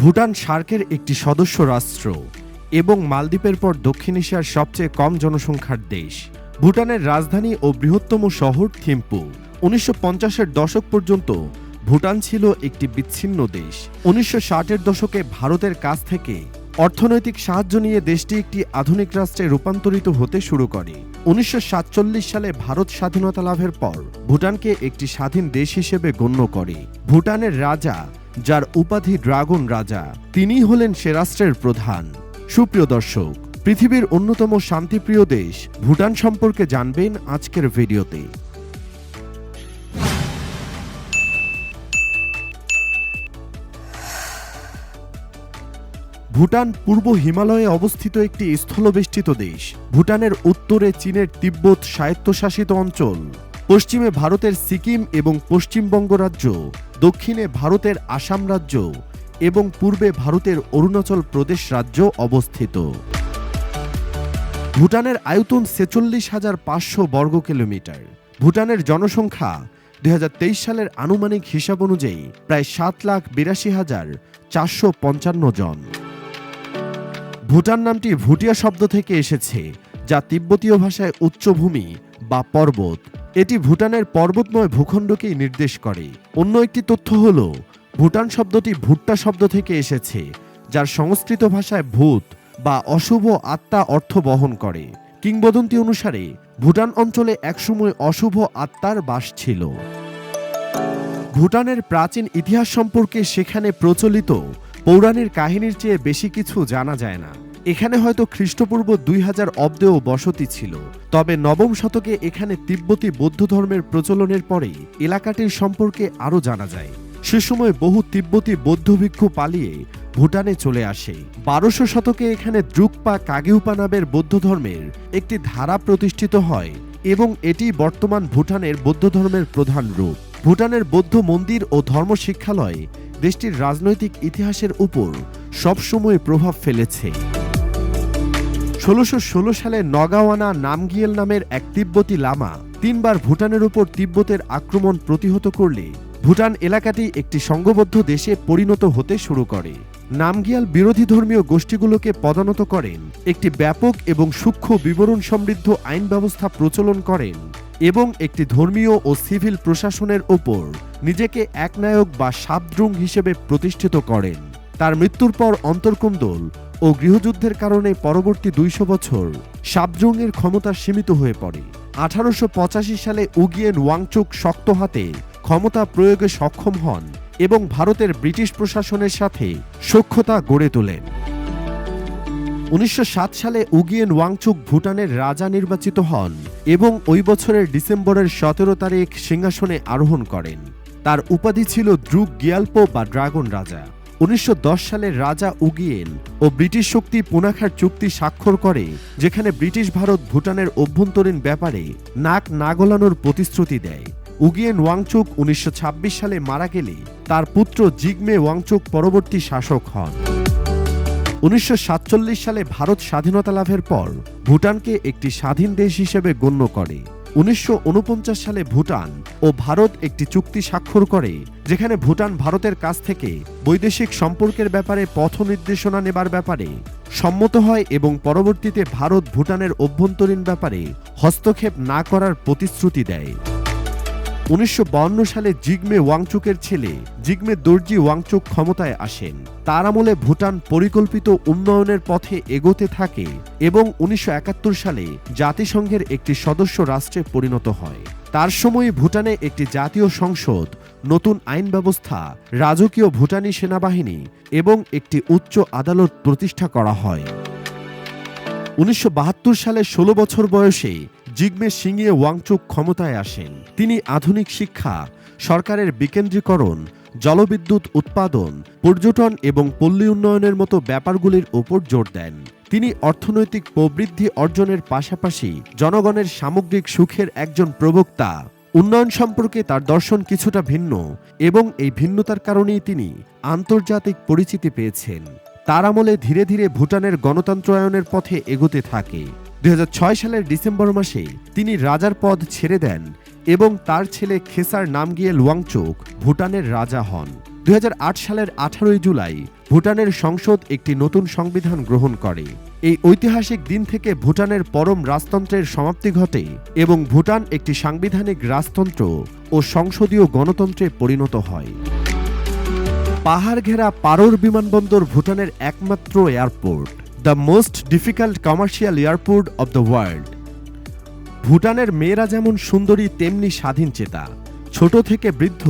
ভুটান সার্কের একটি সদস্য রাষ্ট্র এবং মালদ্বীপের পর দক্ষিণ এশিয়ার সবচেয়ে কম জনসংখ্যার দেশ। ভুটানের রাজধানী ও বৃহত্তম শহর থিম্পু। উনিশশো পঞ্চাশের দশক পর্যন্ত ভুটান ছিল একটি বিচ্ছিন্ন দেশ। উনিশশো ষাটের দশকে ভারতের কাছ থেকে অর্থনৈতিক সাহায্য নিয়ে দেশটি একটি আধুনিক রাষ্ট্রে রূপান্তরিত হতে শুরু করে। উনিশশো সাতচল্লিশ সালে ভারত স্বাধীনতা লাভের পর ভুটানকে একটি স্বাধীন দেশ হিসেবে গণ্য করে। ভুটানের রাজা, যার উপাধি ড্রাগন রাজা, তিনিই হলেন সে রাষ্ট্রের প্রধান। সুপ্রিয় দর্শক, পৃথিবীর অন্যতম শান্তিপ্রিয় দেশ ভুটান সম্পর্কে জানবেন আজকের ভিডিওতে। ভুটান পূর্ব হিমালয়ে অবস্থিত একটি স্থলবেষ্টিত দেশ। ভুটানের উত্তরে চীনের তিব্বত স্বায়ত্তশাসিত অঞ্চল। পশ্চিমে ভারতের সিকিম এবং পশ্চিমবঙ্গ রাজ্য। দক্ষিণে ভারতের আসাম রাজ্য এবং পূর্বে ভারতের অরুণাচল প্রদেশ রাজ্য অবস্থিত। ভুটানের আয়তন ছেচল্লিশ হাজার পাঁচশো বর্গ কিলোমিটার। ভুটানের জনসংখ্যা দু হাজার তেইশ সালের আনুমানিক হিসাব অনুযায়ী প্রায় সাত লাখ বিরাশি হাজার চারশো পঞ্চান্ন জন। ভুটান নামটি ভুটিয়া শব্দ থেকে এসেছে, যা তিব্বতীয় ভাষায় উচ্চভূমি বা পর্বত। এটি ভুটানের পর্বতময় ভূখণ্ডকেই নির্দেশ করে। অন্য একটি তথ্য হল, ভুটান শব্দটি ভুট্টা শব্দ থেকে এসেছে, যার সংস্কৃত ভাষায় ভূত বা অশুভ আত্মা অর্থ বহন করে। কিংবদন্তি অনুসারে, ভুটান অঞ্চলে একসময় অশুভ আত্মার বাস ছিল। ভুটানের প্রাচীন ইতিহাস সম্পর্কে সেখানে প্রচলিত পৌরাণের কাহিনীর চেয়ে বেশি কিছু জানা যায় না। এখানে হয়তো খ্রিস্টপূর্ব দুই হাজার অব্দেও বসতি ছিল। তবে নবম শতকে এখানে তিব্বতী বৌদ্ধ ধর্মের প্রচলনের পরে এলাকাটির সম্পর্কে আরও জানা যায়। সে সময় বহু তিব্বতী বৌদ্ধ ভিক্ষু পালিয়ে ভুটানে চলে আসে। বারোশো শতকে এখানে দ্রুকপা কাগিউপা নামের বৌদ্ধ ধর্মের একটি ধারা প্রতিষ্ঠিত হয় এবং এটি বর্তমান ভুটানের বৌদ্ধ ধর্মের প্রধান রূপ। ভুটানের বৌদ্ধ মন্দির ও ধর্ম শিক্ষালয় দেশটির রাজনৈতিক ইতিহাসের উপর সবসময় প্রভাব ফেলেছে। ষোলোশো ষোলো সালে নগাওয়ানা নামগিয়েল নামের এক তিব্বতী লামা তিনবার ভুটানের উপর তিব্বতের আক্রমণ প্রতিহত করলে ভুটান এলাকাটি একটি সংঘবদ্ধ দেশে পরিণত হতে শুরু করে। নামগিয়াল বিরোধী ধর্মীয় গোষ্ঠীগুলোকে পদানত করেন, একটি ব্যাপক এবং সূক্ষ্ম বিবরণ সমৃদ্ধ আইন ব্যবস্থা প্রচলন করেন। এবং একটি ধর্মীয় ও সিভিল প্রশাসনের ওপর নিজেকে একনায়ক বা সাবদ্রুং হিসেবে প্রতিষ্ঠিত করেন। তার মৃত্যুর পর অন্তর্কুন্দল ও গৃহযুদ্ধের কারণে পরবর্তী দুইশো বছর সাবদ্রুংয়ের ক্ষমতা সীমিত হয়ে পড়ে। আঠারোশো পঁচাশি সালে উগিয়েন ওয়াংচুক শক্ত হাতে ক্ষমতা প্রয়োগে সক্ষম হন এবং ভারতের ব্রিটিশ প্রশাসনের সাথে সখ্যতা গড়ে তোলেন। উনিশশো সাত সালে উগিয়েন ওয়াংচুক ভুটানের রাজা নির্বাচিত হন এবং ওই বছরের ডিসেম্বরের সতেরো তারিখ সিংহাসনে আরোহণ করেন। তার উপাধি ছিল দ্রুক গিয়াল্পো বা ড্রাগন রাজা। উনিশশো দশ সালে রাজা উগিয়েন ও ব্রিটিশ শক্তি পুনাখার চুক্তি স্বাক্ষর করে, যেখানে ব্রিটিশ ভারত ভুটানের অভ্যন্তরীণ ব্যাপারে নাক না গলানোর প্রতিশ্রুতি দেয়। উগিয়েন ওয়াংচুক উনিশশো ছাব্বিশ সালে মারা গেলে তার পুত্র জিগমে ওয়াংচুক পরবর্তী শাসক হন। উনিশশো সাতচল্লিশ সালে ভারত স্বাধীনতা লাভের পর ভুটানকে একটি স্বাধীন দেশ হিসেবে গণ্য করে। উনিশশো ঊনপঞ্চাশ সালে ভুটান ও ভারত একটি চুক্তি স্বাক্ষর করে, যেখানে ভুটান ভারতের কাছ থেকে বৈদেশিক সম্পর্কের ব্যাপারে পথ নির্দেশনা নেবার ব্যাপারে সম্মত হয় এবং পরবর্তীতে ভারত ভুটানের অভ্যন্তরীণ ব্যাপারে হস্তক্ষেপ না করার প্রতিশ্রুতি দেয়। উনিশশো সালে জিগমে ওয়াংচুকের ছেলে, জিগমে দর্জি ওয়াংচুক ক্ষমতায় আসেন। তার আমলে ভুটান পরিকল্পিত উন্নয়নের পথে এগোতে থাকে এবং উনিশশো একাত্তর সালে জাতিসংঘের একটি সদস্য রাষ্ট্রে পরিণত হয়। তার সময়ে ভুটানে একটি জাতীয় সংসদ, নতুন আইন ব্যবস্থা, রাজকীয় ভুটানি সেনাবাহিনী এবং একটি উচ্চ আদালত প্রতিষ্ঠা করা হয়। উনিশশো বাহাত্তর সালে ষোলো বছর বয়সে জিগমে সিংয়ে ওয়াংচুক ক্ষমতায় আসেন। তিনি আধুনিক শিক্ষা, সরকারের বিকেন্দ্রীকরণ, জলবিদ্যুৎ উৎপাদন, পর্যটন এবং পল্লী উন্নয়নের মতো ব্যাপারগুলির ওপর জোর দেন। তিনি অর্থনৈতিক প্রবৃদ্ধি অর্জনের পাশাপাশি জনগণের সামগ্রিক সুখের একজন প্রবক্তা। উন্নয়ন সম্পর্কে তার দর্শন কিছুটা ভিন্ন এবং এই ভিন্নতার কারণেই তিনি আন্তর্জাতিক পরিচিতি পেয়েছেন। তার আমলে ধীরে ধীরে ভুটানের গণতন্ত্রায়নের পথে এগোতে থাকে। দু হাজার ছয় সালের ডিসেম্বর মাসে তিনি রাজার পদ ছেড়ে দেন এবং তার ছেলে খেসার নাম গিয়ে লুয়াংচুক, ভুটানের রাজা হন। দু হাজার আট সালের আঠারোই জুলাই ভুটানের সংসদ একটি নতুন সংবিধান গ্রহণ করে। এই ঐতিহাসিক দিন থেকে ভুটানের পরম রাজতন্ত্রের সমাপ্তি ঘটে এবং ভুটান একটি সাংবিধানিক রাজতন্ত্র ও সংসদীয় গণতন্ত্রে পরিণত হয়। পাহাড় ঘেরা পারোর বিমানবন্দর ভুটানের একমাত্র airport. The most difficult commercial airport of the world. ভুটানের মেয়েরা যেমন সুন্দরী, তেমনি স্বাধীন চেতা। ছোট থেকে বৃদ্ধ,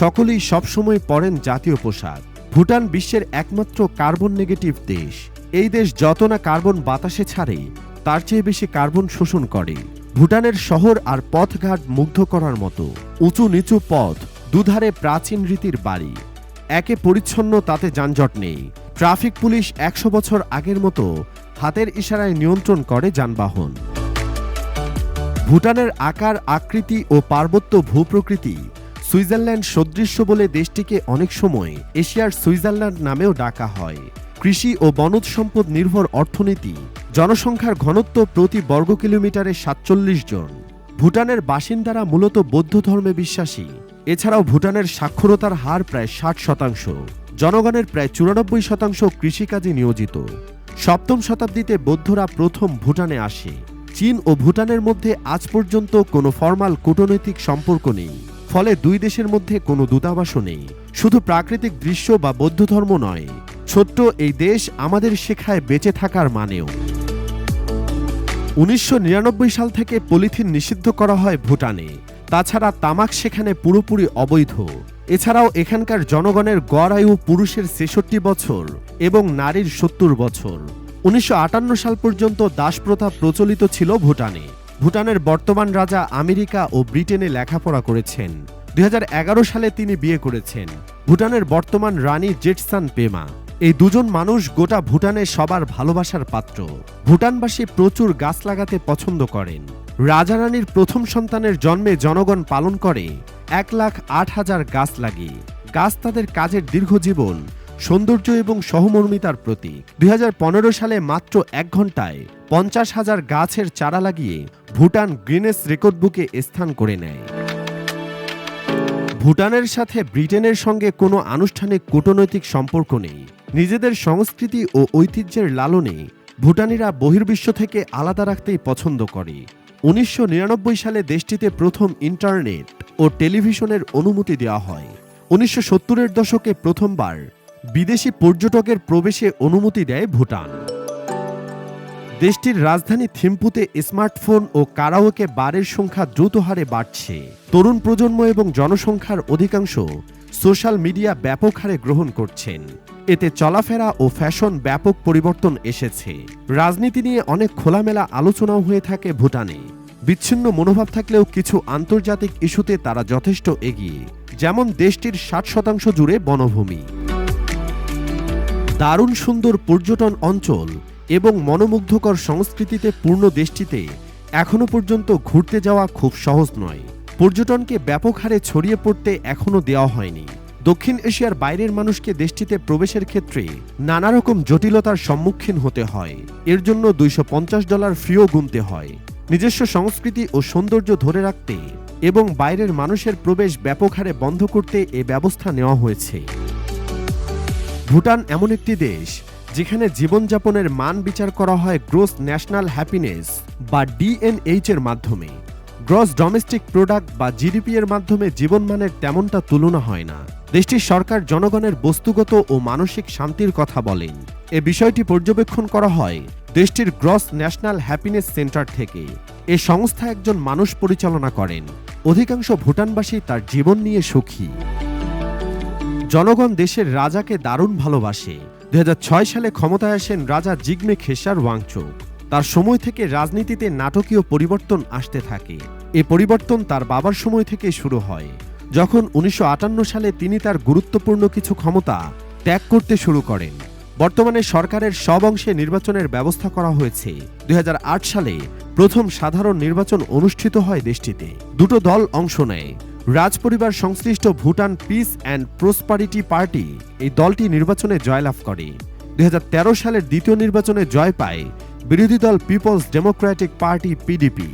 সকলেই সবসময় পরেন জাতীয় পোশাক। ভুটান বিশ্বের একমাত্র কার্বন নেগেটিভ দেশ। এই দেশ যত না কার্বন বাতাসে ছাড়ে, তার চেয়ে বেশি কার্বন শোষণ করে। ভুটানের শহর আর পথঘাট মুগ্ধ করার মতো। উঁচু নিচু পথ, দুধারে প্রাচীন রীতির বাড়ি। একে পরিচ্ছন্ন, তাতে যানজট নেই। ট্রাফিক পুলিশ একশো বছর আগের মতো হাতের ইশারায় নিয়ন্ত্রণ করে যানবাহন। ভুটানের আকার, আকৃতি ও পার্বত্য ভূপ্রকৃতি সুইজারল্যান্ড সদৃশ্য বলে দেশটিকে অনেক সময় এশিয়ার সুইজারল্যান্ড নামেও ডাকা হয়। কৃষি ও বনজ সম্পদ নির্ভর অর্থনীতি জনসংখ্যার ঘনত্ব প্রতি বর্গ কিলোমিটারে সাতচল্লিশ জন। ভুটানের বাসিন্দারা মূলত বৌদ্ধ ধর্মে বিশ্বাসী। এছাড়াও ভুটানের সাক্ষরতার হার প্রায় ষাট শতাংশ। জনগণের প্রায় চুরানব্বই শতাংশ কৃষিকাজে নিয়োজিত। সপ্তম শতাব্দীতে বৌদ্ধরা প্রথম ভুটানে আসে। চীন ও ভুটানের মধ্যে আজ পর্যন্ত কোনো ফর্মাল কূটনৈতিক সম্পর্ক নেই। ফলে দুই দেশের মধ্যে কোনো দূতাবাসও নেই। শুধু প্রাকৃতিক দৃশ্য বা বৌদ্ধ ধর্ম নয়। ছোট্ট এই দেশ আমাদের শেখায় বেঁচে থাকার মানেও। উনিশশো নিরানব্বই সাল থেকে পলিথিন নিষিদ্ধ করা হয় ভুটানে। তাছাড়া তামাক সেখানে পুরোপুরি অবৈধ। এছাড়াও এখানকার জনগণের গড় আয়ু পুরুষের ছেষট্টি বছর এবং নারীর সত্তর বছর। উনিশশো আটান্ন সাল পর্যন্ত দাসপ্রথা প্রচলিত ছিল ভুটানে। ভুটানের বর্তমান রাজা আমেরিকা ও ব্রিটেনে লেখাপড়া করেছেন। দু হাজার এগারো সালে তিনি বিয়ে করেছেন। ভুটানের বর্তমান রানী জেটসান পেমা। এই দুজন মানুষ গোটা ভুটানে সবার ভালোবাসার পাত্র। ভুটানবাসী প্রচুর গাছ লাগাতে পছন্দ করেন। রাজা রানীর প্রথম সন্তানের জন্মে জনগণ পালন করে। এক লাখ আট হাজার গাছ লাগিয়ে, গাছ তাদের কাজের দীর্ঘজীবন সৌন্দর্য এবং সহমর্মিতার প্রতীক। দুই হাজার পনেরো সালে মাত্র এক ঘন্টায় পঞ্চাশ হাজার গাছের চারা লাগিয়ে ভুটান গ্রিনেস রেকর্ড বুকে স্থান করে নেয়। ভুটানের সাথে ব্রিটেনের সঙ্গে কোনো আনুষ্ঠানিক কূটনৈতিক সম্পর্ক নেই। নিজেদের সংস্কৃতি ও ঐতিহ্যের লালনে ভুটানিরা বহির্বিশ্ব থেকে আলাদা রাখতেই পছন্দ করে। উনিশশো নিরানব্বই সালে দেশটিতে প্রথম ইন্টারনেট ও টেলিভিশনের অনুমতি দেওয়া হয়। উনিশশো সত্তরের দশকে প্রথমবার বিদেশি পর্যটকের প্রবেশে অনুমতি দেয় ভুটান। দেশটির রাজধানী থিম্পুতে স্মার্টফোন ও কারাওকে বারের সংখ্যা দ্রুত হারে বাড়ছে। তরুণ প্রজন্ম এবং জনসংখ্যার অধিকাংশ সোশ্যাল মিডিয়া ব্যাপক হারে গ্রহণ করছেন। এতে চলাফেরা ও ফ্যাশন ব্যাপক পরিবর্তন এসেছে। রাজনীতি নিয়ে অনেক খোলামেলা আলোচনাও হয়ে থাকে ভুটানে। বিচ্ছিন্ন মনোভাব থাকলেও কিছু আন্তর্জাতিক ইস্যুতে তারা যথেষ্ট এগিয়ে, যেমন দেশটির ষাট শতাংশ জুড়ে বনভূমি। দারুণ সুন্দর পর্যটন অঞ্চল এবং মনোমুগ্ধকর সংস্কৃতিতে পূর্ণ দেশটিতে এখনও পর্যন্ত ঘুরতে যাওয়া খুব সহজ নয়। পর্যটনকে ব্যাপক হারে ছড়িয়ে পড়তে এখনও দেওয়া হয়নি। দক্ষিণ এশিয়ার বাইরের মানুষকে দেশটিতে প্রবেশের ক্ষেত্রে নানা রকম জটিলতার সম্মুখীন হতে হয়। এর জন্য দুইশ পঞ্চাশ ডলার ফিও গুনতে হয়। নিজস্ব সংস্কৃতি ও সৌন্দর্য ধরে রাখতে এবং বাইরের মানুষের প্রবেশ ব্যাপক হারে বন্ধ করতে এ ব্যবস্থা নেওয়া হয়েছে। ভুটান এমন একটি দেশ যেখানে জীবনযাপনের মান বিচার করা হয় গ্রোস ন্যাশনাল হ্যাপিনেস বা ডিএনএইচ এর মাধ্যমে। গ্রস ডোমেস্টিক প্রোডাক্ট বা জিডিপি এর মাধ্যমে জীবনমানের তেমনটা তুলনা হয় না। দেশটির সরকার জনগণের বস্তুগত ও মানসিক শান্তির কথা বলেন। এ বিষয়টি পর্যবেক্ষণ করা হয় দেশটির গ্রস ন্যাশনাল হ্যাপিনেস সেন্টার থেকে। এ সংস্থা একজন মানুষ পরিচালনা করেন। অধিকাংশ ভুটানবাসী তার জীবন নিয়ে সুখী। জনগণ দেশের রাজাকে দারুণ ভালোবাসে। দু হাজার ছয় সালে ক্ষমতায় আসেন রাজা জিগমে খেসার ওয়াংচুক তার সময় থেকে রাজনীতিতে নাটকীয় পরিবর্তন আসতে থাকে। এ পরিবর্তন তার বাবার সময় থেকে শুরু হয়। যখন উনিশশো আটান্ন সালে তিনি তার গুরুত্বপূর্ণ কিছু ক্ষমতা ত্যাগ করতে শুরু করেন। বর্তমানে সরকারের সব অংশে নির্বাচনের ব্যবস্থা করা হয়েছে। দুই হাজার আট সালে প্রথম সাধারণ নির্বাচন অনুষ্ঠিত হয় দেশটিতে। দুটো দল অংশ নেয়। রাজপরিবার সংশ্লিষ্ট Bhutan Peace and Prosperity Party এই দলটি নির্বাচনে জয়লাভ করে। দু হাজার তেরো সালের দ্বিতীয় নির্বাচনে জয় পায় বিরোধী দল পিপলস ডেমোক্রেটিক পার্টি পিডিপি।